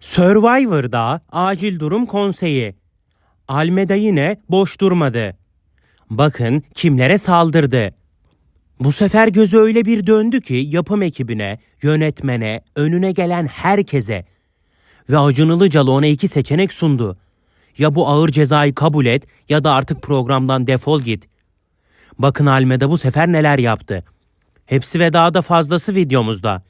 Survivor'da acil durum konseyi. Almeda yine boş durmadı. Bakın kimlere saldırdı. Bu sefer gözü öyle bir döndü ki yapım ekibine, yönetmene, önüne gelen herkese. Ve Acun Ilıcalı ona iki seçenek sundu. Ya bu ağır cezayı kabul et ya da artık programdan defol git. Bakın Almeda bu sefer neler yaptı. Hepsi ve daha da fazlası videomuzda.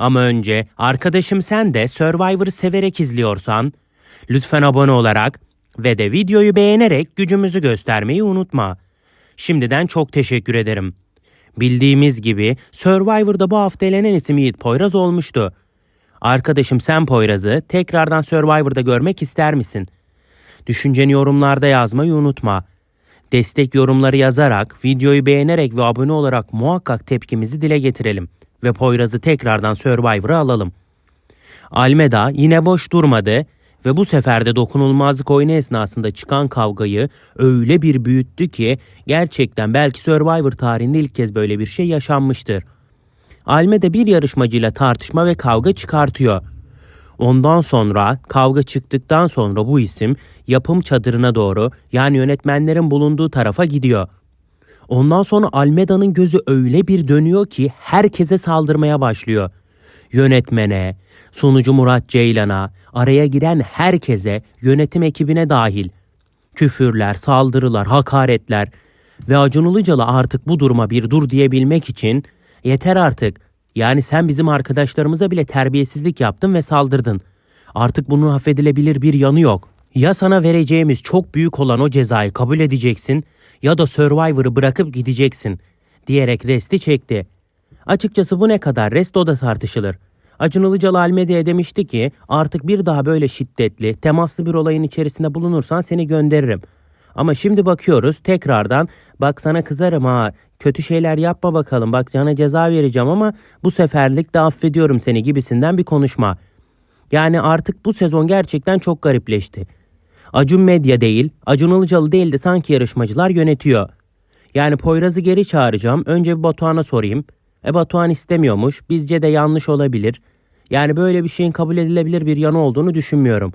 Ama önce arkadaşım sen de Survivor'ı severek izliyorsan lütfen abone olarak ve de videoyu beğenerek gücümüzü göstermeyi unutma. Şimdiden çok teşekkür ederim. Bildiğimiz gibi Survivor'da bu hafta elenen isim Yiğit Poyraz olmuştu. Arkadaşım sen Poyraz'ı tekrardan Survivor'da görmek ister misin? Düşünceni yorumlarda yazmayı unutma. Destek yorumları yazarak, videoyu beğenerek ve abone olarak muhakkak tepkimizi dile getirelim ve Poyraz'ı tekrardan Survivor'a alalım. Almeda yine boş durmadı ve bu sefer de dokunulmazlık oyunu esnasında çıkan kavgayı öyle bir büyüttü ki gerçekten belki Survivor tarihinde ilk kez böyle bir şey yaşanmıştır. Almeda bir yarışmacıyla tartışma ve kavga çıkartıyor. Ondan sonra kavga çıktıktan sonra bu isim yapım çadırına doğru yani yönetmenlerin bulunduğu tarafa gidiyor. Ondan sonra Almeda'nın gözü öyle bir dönüyor ki herkese saldırmaya başlıyor. Yönetmene, sunucu Murat Ceylan'a, araya giren herkese, yönetim ekibine dahil. Küfürler, saldırılar, hakaretler ve Acun Ilıcalı artık bu duruma bir dur diyebilmek için yeter artık. Yani sen bizim arkadaşlarımıza bile terbiyesizlik yaptın ve saldırdın. Artık bunun affedilebilir bir yanı yok. Ya sana vereceğimiz çok büyük olan o cezayı kabul edeceksin ya da Survivor'ı bırakıp gideceksin diyerek resti çekti. Açıkçası bu ne kadar rest o da tartışılır. Acun Ilıcalı Almedia'ya demişti ki artık bir daha böyle şiddetli, temaslı bir olayın içerisinde bulunursan seni gönderirim. Ama şimdi bakıyoruz tekrardan bak sana kızarım ha kötü şeyler yapma bakalım bak sana ceza vereceğim ama bu seferlik de affediyorum seni gibisinden bir konuşma. Yani artık bu sezon gerçekten çok garipleşti. Acun Medya değil, Acun Ilıcalı değil de sanki yarışmacılar yönetiyor. Yani Poyraz'ı geri çağıracağım. Önce bir Batuhan'a sorayım. E Batuhan istemiyormuş. Bizce de yanlış olabilir. Yani böyle bir şeyin kabul edilebilir bir yanı olduğunu düşünmüyorum.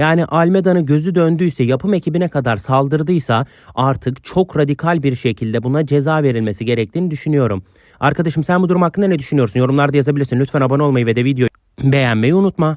Yani Almeda'nın gözü döndüyse, yapım ekibine kadar saldırdıysa artık çok radikal bir şekilde buna ceza verilmesi gerektiğini düşünüyorum. Arkadaşım sen bu durum hakkında ne düşünüyorsun? Yorumlarda yazabilirsin. Lütfen abone olmayı ve de videoyu beğenmeyi unutma.